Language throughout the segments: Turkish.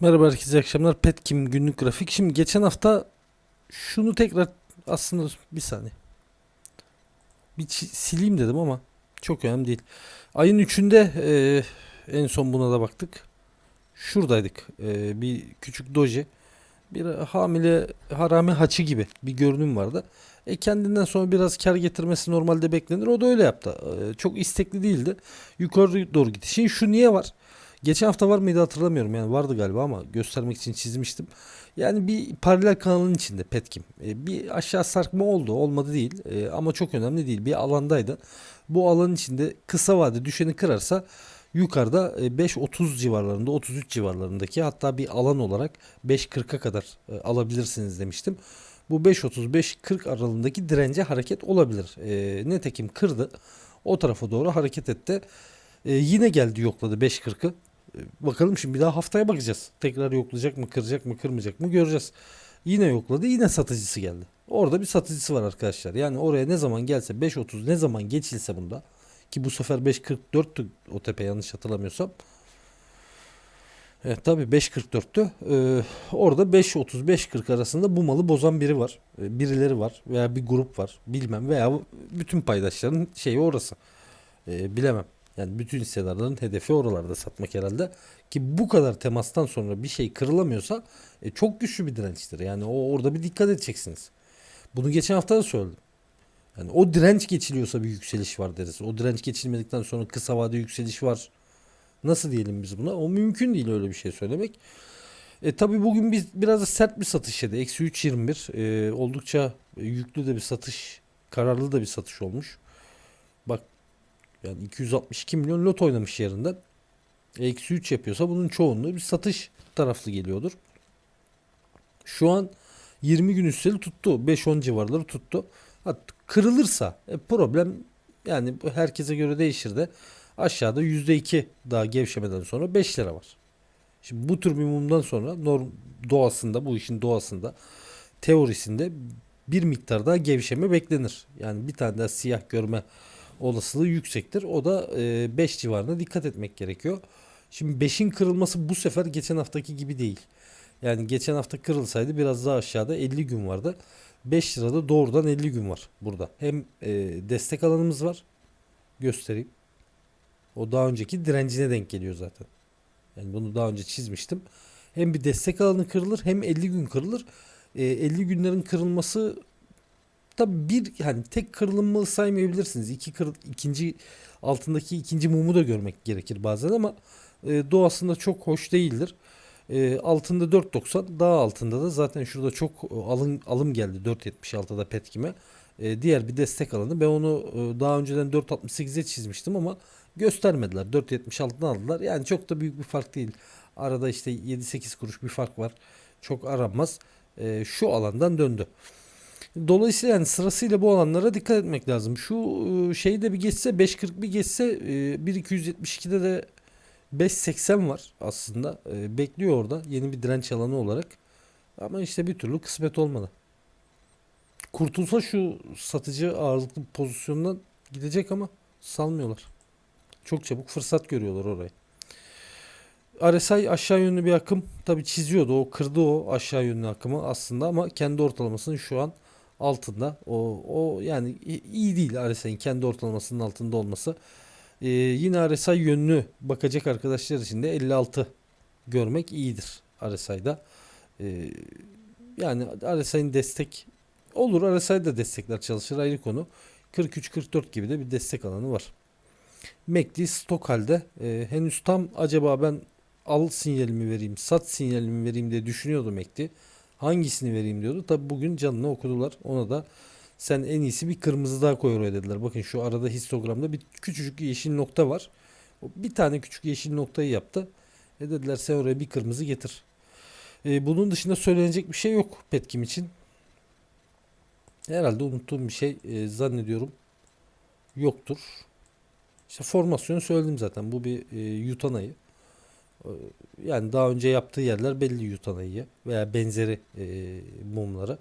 Merhaba herkese akşamlar. Petkim günlük grafik. Şimdi geçen hafta şunu tekrar aslında bir saniye. Bir sileyim dedim ama çok önemli değil. Ayın 3'ünde e, en son buna da baktık. Şuradaydık. E, bir küçük doji. Bir hamile harami haçı gibi bir görünüm vardı. E kendinden sonra biraz kar getirmesi normalde beklenir. O da öyle yaptı. E, çok istekli değildi. Yukarı doğru gitti. Şimdi şu niye var? Geçen hafta var mıydı hatırlamıyorum yani vardı galiba ama göstermek için çizmiştim. Yani bir paralel kanalın içinde Petkim. E, bir aşağı sarkma oldu olmadı değil E, ama çok önemli değil bir alandaydı. Bu alanın içinde kısa vade düşeni kırarsa yukarıda e, 5.30 civarlarında 33 civarlarındaki hatta bir alan olarak 5.40'a kadar e, alabilirsiniz demiştim. Bu 5.35-40 aralığındaki dirence hareket olabilir. E, netekim kırdı. O tarafa doğru hareket etti. E, yine geldi yokladı 5.40'ı. E, Bakalım şimdi bir daha haftaya bakacağız. Tekrar yoklayacak mı, kıracak mı, kırmayacak mı göreceğiz. Yine yokladı, yine satıcısı geldi. Orada bir satıcısı var arkadaşlar. Yani oraya ne zaman gelse 5.30 ne zaman geçilse bunda ki bu sefer 5.44'tü o tepe yanlış hatırlamıyorsam. Evet tabii 5.44'tü. Ee, orada 5.30 5.40 arasında bu malı bozan biri var. Ee, birileri var veya bir grup var. Bilmem veya bütün paydaşların şeyi orası. Ee, bilemem. Yani bütün hissedarların hedefi oralarda satmak herhalde. Ki bu kadar temastan sonra bir şey kırılamıyorsa e, çok güçlü bir dirençtir. Yani o orada bir dikkat edeceksiniz. Bunu geçen hafta da söyledim. Yani o direnç geçiliyorsa bir yükseliş var deriz. O direnç geçilmedikten sonra kısa vade yükseliş var. Nasıl diyelim biz buna? O mümkün değil öyle bir şey söylemek. E tabi bugün biz biraz da sert bir satış yedi. Eksi 3.21 e, oldukça yüklü de bir satış, kararlı da bir satış olmuş. Bak yani 262 milyon lot oynamış yerinden. Eksi 3 yapıyorsa bunun çoğunluğu bir satış taraflı geliyordur. Şu an 20 gün üsteli tuttu. 5-10 civarları tuttu. Ha, kırılırsa e, problem yani herkese göre değişir de aşağıda %2 daha gevşemeden sonra 5 lira var. Şimdi bu tür bir mumdan sonra norm doğasında bu işin doğasında teorisinde bir miktar daha gevşeme beklenir. Yani bir tane daha siyah görme olasılığı yüksektir. O da 5 civarına dikkat etmek gerekiyor. Şimdi 5'in kırılması bu sefer geçen haftaki gibi değil. Yani geçen hafta kırılsaydı biraz daha aşağıda 50 gün vardı. 5 lirada doğrudan 50 gün var burada. Hem e, destek alanımız var. Göstereyim. O daha önceki direncine denk geliyor zaten. Yani bunu daha önce çizmiştim. Hem bir destek alanı kırılır hem 50 gün kırılır. E, 50 günlerin kırılması tabi bir hani tek kırılımı saymayabilirsiniz. İki kır, ikinci altındaki ikinci mumu da görmek gerekir bazen ama e, doğasında çok hoş değildir. E, altında 4.90 daha altında da zaten şurada çok e, alım, alım geldi 4.76'da Petkim'e. E, diğer bir destek alanı. Ben onu e, daha önceden 4.68'e çizmiştim ama göstermediler. 4.76'dan aldılar. Yani çok da büyük bir fark değil. Arada işte 7-8 kuruş bir fark var. Çok aranmaz. E, şu alandan döndü. Dolayısıyla yani sırasıyla bu alanlara dikkat etmek lazım. Şu e, şeyi de bir geçse 5.40 bir geçse e, 1.272'de de 5.80 var aslında. E, bekliyor orada yeni bir direnç alanı olarak. Ama işte bir türlü kısmet olmadı. Kurtulsa şu satıcı ağırlıklı pozisyondan gidecek ama salmıyorlar. Çok çabuk fırsat görüyorlar orayı. RSI aşağı yönlü bir akım tabi çiziyordu o kırdı o aşağı yönlü akımı aslında ama kendi ortalamasının şu an altında o, o yani iyi değil RSI'nin kendi ortalamasının altında olması. Ee, yine RSI yönlü bakacak arkadaşlar için de 56 görmek iyidir RSI'da. Ee, yani RSI'nin destek olur RSI'de destekler çalışır ayrı konu. 43-44 gibi de bir destek alanı var. MACD stok halde e, henüz tam acaba ben al sinyalimi vereyim sat sinyalimi vereyim diye düşünüyordu MACD. Hangisini vereyim diyordu. Tabi bugün canını okudular. Ona da sen en iyisi bir kırmızı daha koy oraya dediler. Bakın şu arada histogramda bir küçücük yeşil nokta var. Bir tane küçük yeşil noktayı yaptı. E dediler sen oraya bir kırmızı getir. E, bunun dışında söylenecek bir şey yok Petkim için. Herhalde unuttuğum bir şey e, zannediyorum yoktur. İşte formasyonu söyledim zaten. Bu bir e, yutan ayı. E, Yani daha önce yaptığı yerler belli yutan ayı veya benzeri e, mumları.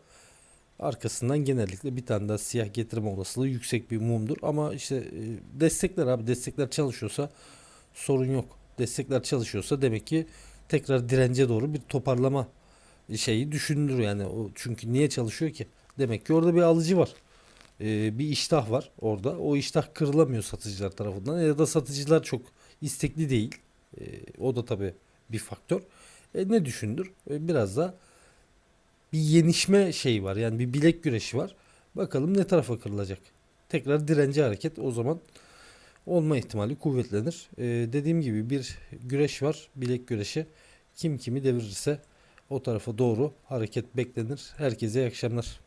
Arkasından genellikle bir tane daha siyah getirme olasılığı yüksek bir mumdur. Ama işte e, destekler abi destekler çalışıyorsa sorun yok. Destekler çalışıyorsa demek ki tekrar dirence doğru bir toparlama şeyi düşünülür yani. O çünkü niye çalışıyor ki? Demek ki orada bir alıcı var. Ee, bir iştah var orada. O iştah kırılamıyor satıcılar tarafından ya da satıcılar çok istekli değil. Ee, o da tabii bir faktör. E, ne düşündür? E, biraz da bir yenişme şeyi var. Yani bir bilek güreşi var. Bakalım ne tarafa kırılacak. Tekrar dirence hareket o zaman olma ihtimali kuvvetlenir. Ee, dediğim gibi bir güreş var. Bilek güreşi. Kim kimi devirirse o tarafa doğru hareket beklenir. Herkese iyi akşamlar.